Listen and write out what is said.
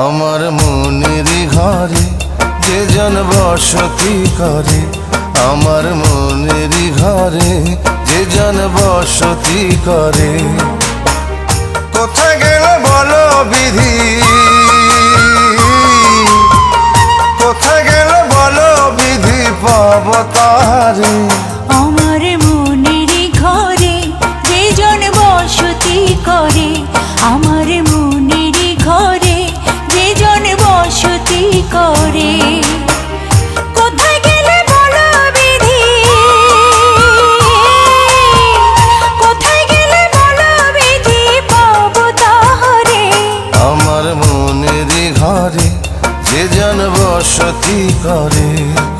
আমার মনের ঘরে যে জন বসতি করে, আমার মনের ঘরে যে জন বসতি করে। কোথায় গেল বলো বিধি? কোথায় গেল বলো বিধি পাব আমার মনের ঘরে যে জন বসতি করে।